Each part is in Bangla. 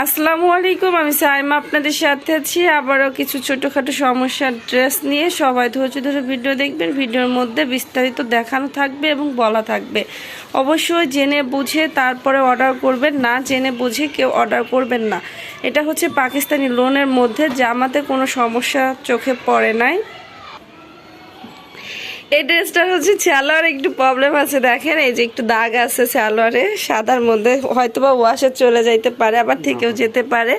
আসসালামু আলাইকুম, আমি সাইমা আপনাদের সাথে আছি। আবারও কিছু ছোটোখাটো সমস্যার ড্রেস নিয়ে সবাই ধৈর্য ধরে ভিডিও দেখবেন। ভিডিওর মধ্যে বিস্তারিত দেখানো থাকবে এবং বলা থাকবে। অবশ্যই জেনে বুঝে তারপরে অর্ডার করবেন। না জেনে বুঝে কেউ অর্ডার করবেন না। এটা হচ্ছে পাকিস্তানি লোনের মধ্যে জামাতে কোনো সমস্যা চোখে পড়ে নাই। এই ড্রেসটার হচ্ছে স্যালোয়ার একটু প্রবলেম আছে দেখেন এই যে একটু দাগ আছে স্যালোয়ারে সাদার মধ্যে হয়তো বা ওয়াশে চলে যাইতে পারে আবার থেকেও যেতে পারে।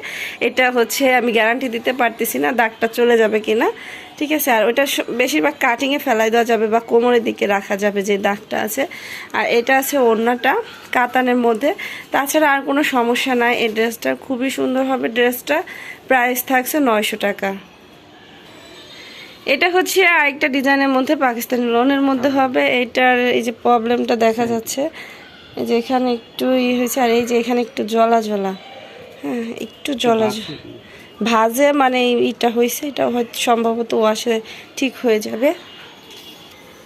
এটা হচ্ছে আমি গ্যারান্টি দিতে পারতেছি না দাগটা চলে যাবে কিনা। ঠিক আছে আর ওটা বেশিরভাগ কাটিংয়ে ফেলাই দেওয়া যাবে বা কোমরের দিকে রাখা যাবে যে দাগটা আছে। আর এটা আছে ওড়নাটা কাতানের মধ্যে। তাছাড়া আর কোনো সমস্যা নাই এই ড্রেসটা খুবই সুন্দর হবে। ড্রেসটা প্রাইস থাকছে নয়শো টাকা। এটা হচ্ছে আরেকটা ডিজাইনের মধ্যে পাকিস্তানি লোনের মধ্যে হবে। এটার এই যে প্রবলেমটা দেখা যাচ্ছে। এই যে এখানে একটু ই হয়েছে আর এই যে এখানে একটু জলা জলা হ্যাঁ একটু জলা ভাজে। মানে ইটা হয়েছে এটা হয়তো সম্ভবত ওয়াশে ঠিক হয়ে যাবে।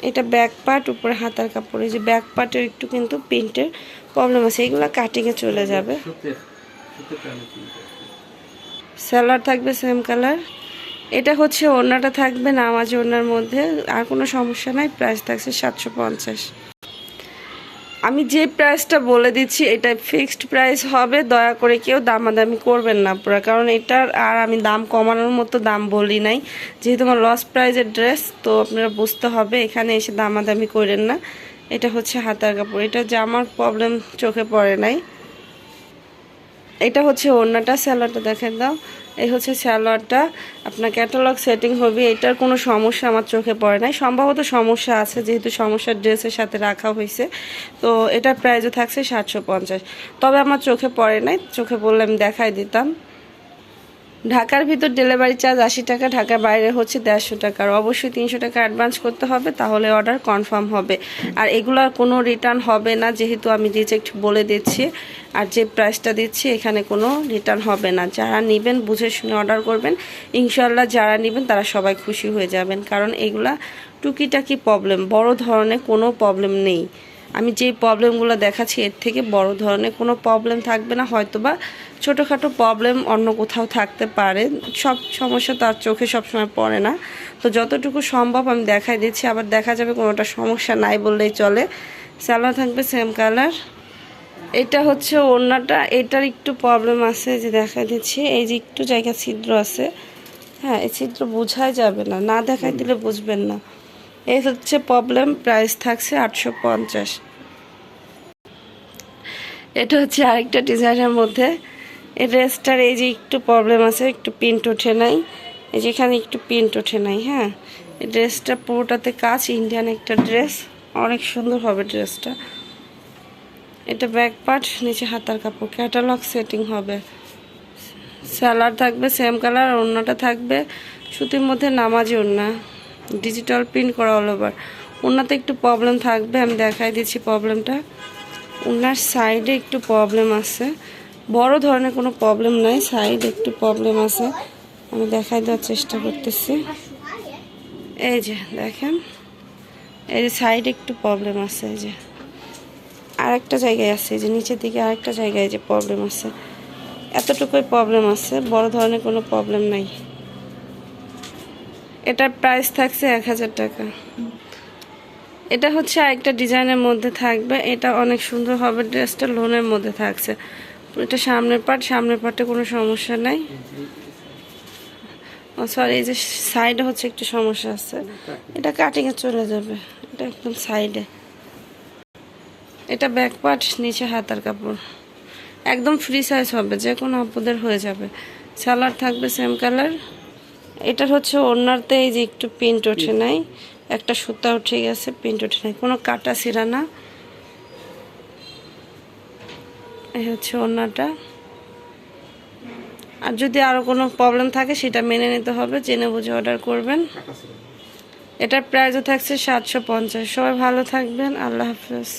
এটা ব্যাক পার্ট উপরে হাতার কাপড় এই যে ব্যাক পার্টের একটু কিন্তু প্রিন্টের প্রবলেম আছে। এগুলো কাটিংয়ে চলে যাবে। স্যালাড থাকবে সেম কালার এটা হচ্ছে ওড়নাটা থাকবে নামাজ ওড়নার মধ্যে, আর কোনো সমস্যা নাই প্রাইস থাকছে সাতশো পঞ্চাশ। আমি যে প্রাইসটা বলে দিচ্ছি, এটা ফিক্সড প্রাইস হবে, দয়া করে কেউ দামাদামি করবেন না পুরো, কারণ এটার আর আমি দাম কমানোর মতো দাম বলি নাই। যেহেতু আমার লস প্রাইজের ড্রেস তো আপনারা বুঝতে হবে, এখানে এসে দামাদামি করেন না। এটা হচ্ছে হাতার কাপড়, এটা জামার প্রবলেম চোখে পড়ে নাই। এটা হচ্ছে ওড়নাটা, স্যালোয়ারটা দেখেন দাও। এই হচ্ছে স্যালোয়ারটা। আপনার ক্যাটালগ সেটিং হবে, এটার কোনো সমস্যা আমার চোখে পড়ে নাই। সম্ভবত সমস্যা আছে, যেহেতু সমস্যার ড্রেসের সাথে রাখা হয়েছে। তো এটার প্রাইজও থাকছে সাতশো পঞ্চাশ। তবে আমার চোখে পড়ে নাই, চোখে বললে আমি দেখাই দিতাম। ঢাকার ভিতর ডেলিভারি চার্জ আশি টাকা, ঢাকার বাইরে হচ্ছে দেড়শো টাকা। আর অবশ্যই তিনশো টাকা অ্যাডভান্স করতে হবে, তাহলে অর্ডার কনফার্ম হবে। আর এগুলোর কোনো রিটার্ন হবে না, যেহেতু আমি রিজেক্ট বলে দিচ্ছি, আর যে প্রাইসটা দিচ্ছি, এখানে কোনো রিটার্ন হবে না। যারা নেবেন, বুঝে শুনে অর্ডার করবেন ইনশাল্লাহ যারা নেবেন, তারা সবাই খুশি হয়ে যাবেন। কারণ এগুলা টুকিটাকি প্রবলেম বড় ধরনের কোনো প্রবলেম নেই। আমি যে প্রবলেমগুলো দেখাচ্ছি, এর থেকে বড় ধরনের কোনো প্রবলেম থাকবে না। হয়তো বা ছোটোখাটো প্রবলেম অন্য কোথাও থাকতে পারে। সব সমস্যা তার চোখে সবসময় পড়ে না। তো যতটুকু সম্ভব আমি দেখাই দিচ্ছি। আবার দেখা যাবে কোনোটা সমস্যা নাই বললেই চলে। স্যালো থাকবে সেম কালার এটা হচ্ছে ওড়নাটা। এটার একটু প্রবলেম আছে যে দেখা দিচ্ছি। এই যে একটু জায়গা ছিদ্র আছে। হ্যাঁ এই ছিদ্র বোঝাই যাবে না। না দেখাই দিলে বুঝবেন না। এই হচ্ছে প্রবলেম প্রাইস থাকছে আটশো পঞ্চাশ। এটা হচ্ছে আরেকটা ডিজাইনের মধ্যে। এই ড্রেসটার এই যে একটু প্রবলেম আছে, একটু প্রিন্ট ওঠে নাই। এই যে এখানে একটু প্রিন্ট ওঠে নাই হ্যাঁ? এই ড্রেসটা পুরোটাতে কাজ ইন্ডিয়ান একটা ড্রেস। অনেক সুন্দর হবে ড্রেসটা। এটা ব্যাক পার্ট নিচে হাতার কাপড়। ক্যাটালগ সেটিং হবে। স্যালার থাকবে সেম কালার অন্যটা থাকবে। সুতির মধ্যে নামাজি ওড়না। ডিজিটাল প্রিন্ট করা অল ওভার ওনাতে একটু প্রবলেম থাকবে, আমি দেখাই দিচ্ছি প্রবলেমটা ওনার সাইডে একটু প্রবলেম আছে। বড় ধরনের কোনো প্রবলেম নাই, সাইডে একটু প্রবলেম আছে। আমি দেখাই দেওয়ার চেষ্টা করতেছি। এই যে, দেখেন। এই যে সাইডে একটু প্রবলেম আছে, এই যে। আরেকটা জায়গায় আছে, এই যে নিচের দিকে আরেকটা জায়গায় যে প্রবলেম আছে। এতটুকুই প্রবলেম আছে, বড় ধরনের কোনো প্রবলেম নাই। এটার প্রাইস থাকছে এক হাজার টাকা। এটা হচ্ছে আরেকটা ডিজাইনের মধ্যে থাকবে। এটা অনেক সুন্দর হবে, ড্রেসটা লোনের মধ্যে থাকছে। এটা সামনের পার্ট সামনের পার্টে কোনো সমস্যা নাই। ও সরি এই যে সাইডে হচ্ছে একটু সমস্যা আছে। এটা কাটিংয়ে চলে যাবে, এটা একদম সাইডে এটা ব্যাক পার্ট নিচে হাতার কাপড়। একদম ফ্রি সাইজ হবে, যে কোনো আপুদের হয়ে যাবে। সালার থাকবে সেম কালার এটার হচ্ছে ওনারতে এই যে একটু প্রিন্ট ওঠে নাই। একটা সুতা উঠে গেছে প্রিন্ট উঠে নাই। কোনো কাটা ছিঁড়া না। এই হচ্ছে ওনাটা আর যদি আরও কোনো প্রবলেম থাকে সেটা মেনে নিতে হবে জেনে বুঝে অর্ডার করবেন। এটার প্রাইসও থাকছে সাতশো পঞ্চাশ। সবাই ভালো থাকবেন। আল্লাহ হাফেজ।